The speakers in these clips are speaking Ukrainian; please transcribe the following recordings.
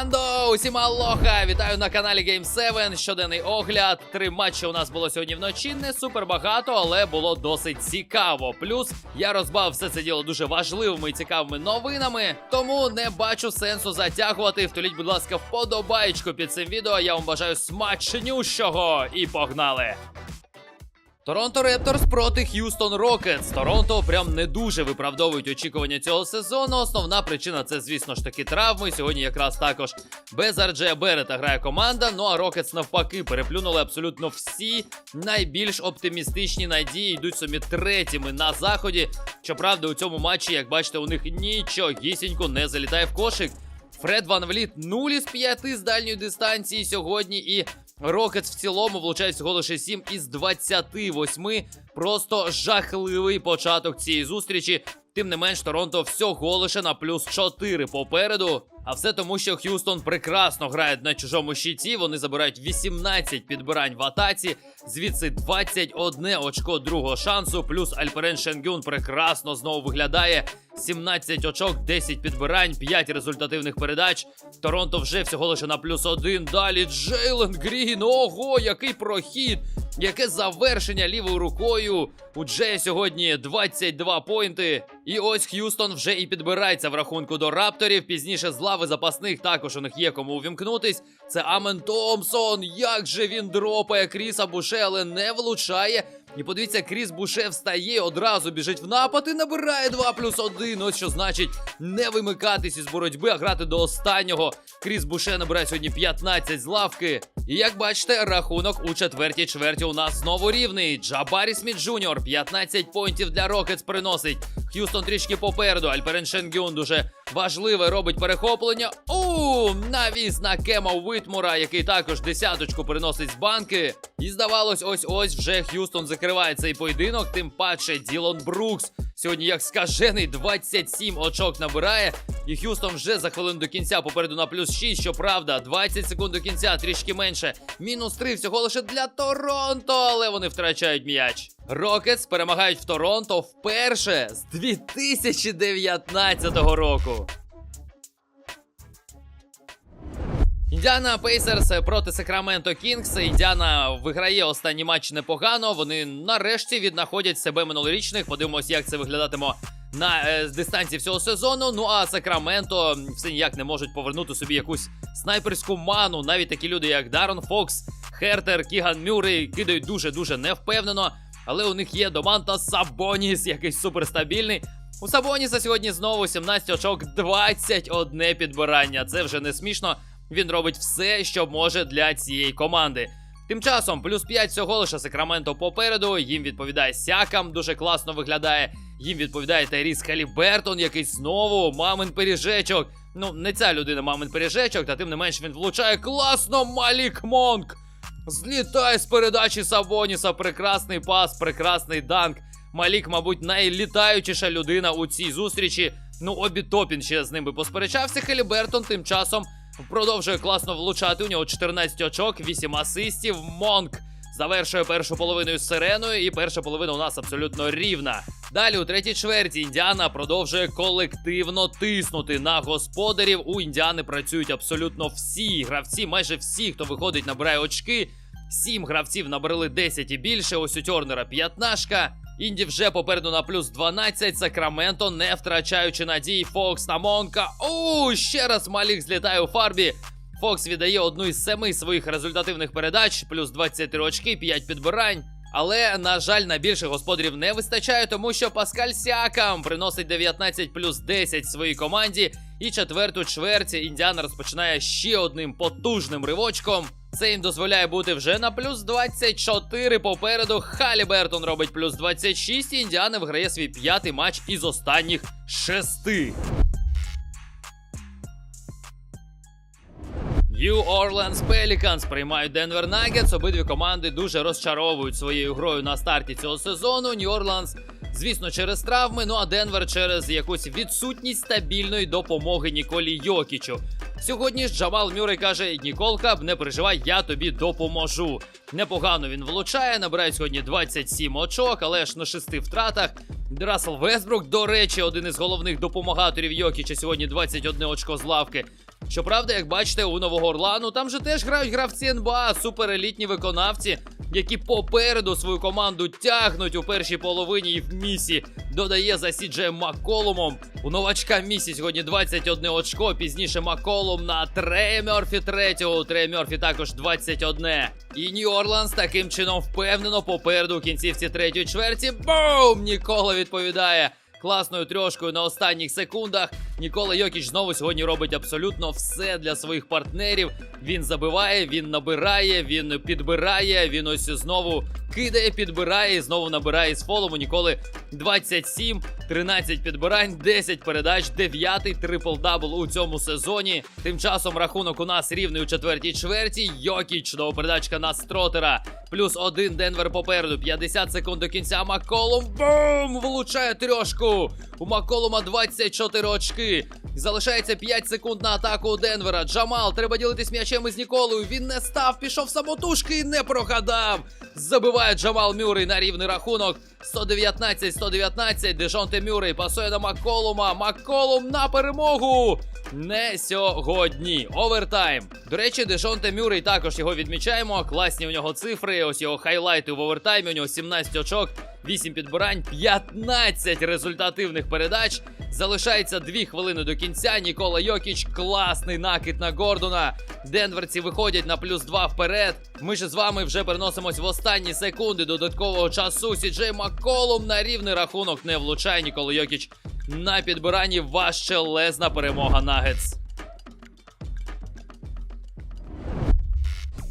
Командо! Усім алоха! Вітаю на каналі Game 7. Щоденний огляд. Три матчі у нас було сьогодні вночі. Не супер багато, але було досить цікаво. Плюс я розбав все це діло дуже важливими і цікавими новинами. Тому не бачу сенсу затягувати. Втуліть, будь ласка, вподобаєчку під цим відео. Я вам бажаю смачнющого і погнали! Торонто Репторс проти Х'юстон Рокетс. Торонто прям не дуже виправдовують очікування цього сезону. Основна причина це, звісно ж таки, травми. Сьогодні якраз також без Арджея Берета грає команда. Ну а Рокетс навпаки переплюнули абсолютно всі найбільш оптимістичні надії. Йдуть собі третіми на заході. Щоправда, у цьому матчі, як бачите, у них нічогісінько не залітає в кошик. Фред Ван Вліт 0 із 5 з дальньої дистанції сьогодні. І Рокетс в цілому влучають всього лише 7 із 28. Просто жахливий початок цієї зустрічі. Тим не менш, Торонто всього лише на плюс 4 попереду. А все тому, що Х'юстон прекрасно грають на чужому щиті. Вони забирають 18 підбирань в атаці, звідси 21 очко другого шансу. Плюс Альперен Шенгюн прекрасно знову виглядає. 17 очок, 10 підбирань, 5 результативних передач. Торонто вже всього лише на плюс один. Далі Джейлен Грін. Ого, який прохід! Яке завершення лівою рукою. У Джея сьогодні 22 поінти. І ось Х'юстон вже і підбирається в рахунку до рапторів. Пізніше з лави запасних також у них є кому увімкнутись. Це Амен Томпсон. Як же він дропає Кріса Буше, але не влучає. І подивіться, Кріс Буше встає, одразу біжить в напад і набирає 2 плюс 1. Ось що значить не вимикатись із боротьби, а грати до останнього. Кріс Буше набирає сьогодні 15 з лавки. І як бачите, рахунок у четвертій чверті у нас знову рівний. Джабарі Сміт Джуніор 15 поінтів для Рокетс приносить. Х'юстон трішки попереду. Альперен Шенгюн дуже важливе робить перехоплення. У навіс на Кема Уитмура, який також десяточку приносить з банки. І здавалось, ось ось вже Х'юстон закриває цей поєдинок. Тим паче Ділон Брукс сьогодні, як скажений, 27 очок набирає. І Х'юстон вже за хвилину до кінця попереду на плюс 6. Щоправда, 20 секунд до кінця, трішки менше. Мінус 3 всього лише для Торонто, але вони втрачають м'яч. Рокетс перемагають в Торонто вперше з 2019 року. Індіана Пейсерс проти Сакраменто Кінгс. Індіана виграє останній матч непогано. Вони нарешті віднаходять себе минулорічних. Подивимося, як це виглядатиме на е, дистанції всього сезону. Ну а Сакраменто все ніяк не можуть повернути собі якусь снайперську ману. Навіть такі люди, як Дарон Фокс, Хертер, Кіган Мюррей кидають дуже дуже невпевнено. Але у них є Домантас Сабоніс, який суперстабільний. У Сабоніса сьогодні знову 17 очок, 21 підбирання. Це вже не смішно. Він робить все, що може для цієї команди. Тим часом, плюс 5 всього лише Сакраменто попереду. Їм відповідає Сякам, дуже класно виглядає. Їм відповідає Тайріс Халібертон, який знову мамин пиріжечок. Ну, не ця людина мамин пиріжечок, та тим не менш він влучає класно Малік Монк. Злітає з передачі Сабоніса. Прекрасний пас, прекрасний данк. Малік, мабуть, найлітаючіша людина у цій зустрічі. Ну, обі Топін ще з ним би посперечався. Халібертон тим часом продовжує класно влучати. У нього 14 очок, 8 асистів. Монк завершує першу половину з сиреною, і перша половина у нас абсолютно рівна. Далі у третій чверті Індіана продовжує колективно тиснути на господарів. У Індіани працюють абсолютно всі гравці, майже всі, хто виходить, набирає очки. Сім гравців набрали 10 і більше. Ось у Тьорнера п'ятнашка. Інді вже попереду на плюс 12. Сакраменто, не втрачаючи надій. Фокс на Монка. У ще раз Малік злітає у фарбі. Фокс віддає одну із семи своїх результативних передач, плюс 23 очки, 5 підбирань. Але, на жаль, на більше господарів не вистачає, тому що Паскаль Сякам приносить 19 плюс 10 своїй команді. І четверту чверть Індіана розпочинає ще одним потужним ривочком. Це їм дозволяє бути вже на плюс 24 попереду. Халібертон робить плюс 26, і Індіана виграє свій п'ятий матч із останніх шести. New Orleans Pelicans приймають Denver Nuggets. Обидві команди дуже розчаровують своєю грою на старті цього сезону. New Orleans, звісно, через травми. Ну а Денвер через якусь відсутність стабільної допомоги Ніколі Йокічу. Сьогодні ж Джамал Мюррей каже: Ніколка, не переживай, я тобі допоможу. Непогано він влучає, набирає сьогодні 27 очок, але ж на шести втратах. Рассел Весбрук, до речі, один із головних допомагаторів Йокіча сьогодні 21 очко з лавки. Щоправда, як бачите, у Нового Орлану там же теж грають гравці НБА, суперелітні виконавці, які попереду свою команду тягнуть у першій половині і в місі. Додає за Сіджеєм Макколумом. У новачка місі сьогодні 21 очко. Пізніше Макколум на Трея Мерфі. У Трея Мерфі також 21. І Нью Орланс таким чином впевнено попереду у кінцівці третьої чверті. Бум! Нікола відповідає класною трьошкою на останніх секундах. Нікола Йокіч знову сьогодні робить абсолютно все для своїх партнерів. Він забиває, він набирає, він підбирає. Він ось знову кидає, підбирає і знову набирає з фолом. У Ніколи 27, 13 підбирань, 10 передач, 9 трипл-дабл у цьому сезоні. Тим часом рахунок у нас рівний у четвертій чверті. Йокіч, нова передачка на Стротера. Плюс один Денвер попереду. 50 секунд до кінця. Макколум. Бум! Влучає трьошку. У Макколума 24 очки. Залишається 5 секунд на атаку у Денвера. Джамал, треба ділитись м'ячем із Ніколою. Він не став, пішов самотужки і не прогадав. Забиває Джамал Мюррей на рівний рахунок. 119-119. Дежонте Мюррей пасує на Макколума. Макколум на перемогу. Не сьогодні. Овертайм. До речі, Дежонте Мюррей також його відмічаємо. Класні у нього цифри. Ось його хайлайти в овертаймі. У нього 17 очок, 8 підбирань, 15 результативних передач. Залишається 2 хвилини до кінця. Нікола Йокіч, класний накид на Гордона. Денверці виходять на плюс 2 вперед. Ми ж з вами вже переносимось в останні секунди додаткового часу. Сіджей Макколум на рівний рахунок не влучає. Нікола Йокіч на підбиранні важчелезна перемога Нагетс.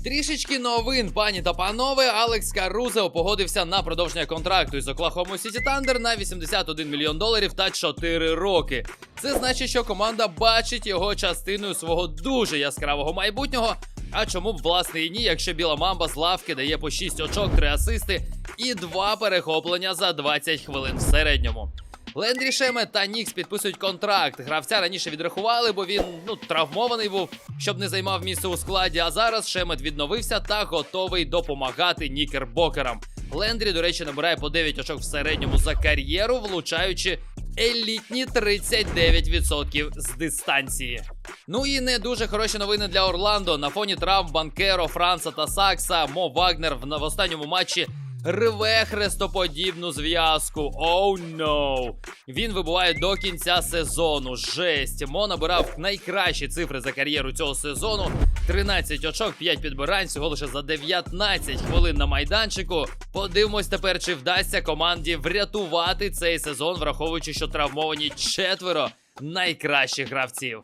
Трішечки новин, пані та панове. Алекс Карузео погодився на продовження контракту із Оклахому Сіті Тандер на 81 мільйон доларів та 4 роки. Це значить, що команда бачить його частиною свого дуже яскравого майбутнього. А чому б власне і ні, якщо біла мамба з лавки дає по 6 очок, 3 асисти і 2 перехоплення за 20 хвилин в середньому. Лендрі Шемет та Нікс підписують контракт. Гравця раніше відрахували, бо він ну травмований був, щоб не займав місце у складі. А зараз Шемет відновився та готовий допомагати нікербокерам. Лендрі, до речі, набирає по 9 очок в середньому за кар'єру, влучаючи елітні 39% з дистанції. Ну і не дуже хороші новини для Орландо. На фоні травм Банкеро, Франца та Сакса. Мо Вагнер в останньому матчі рве хрестоподібну зв'язку. Оу oh, no. Він вибуває до кінця сезону. Жесть. Мо набирав найкращі цифри за кар'єру цього сезону. 13 очок, 5 підбирань, всього лише за 19 хвилин на майданчику. Подивимось тепер, чи вдасться команді врятувати цей сезон, враховуючи, що травмовані четверо найкращих гравців.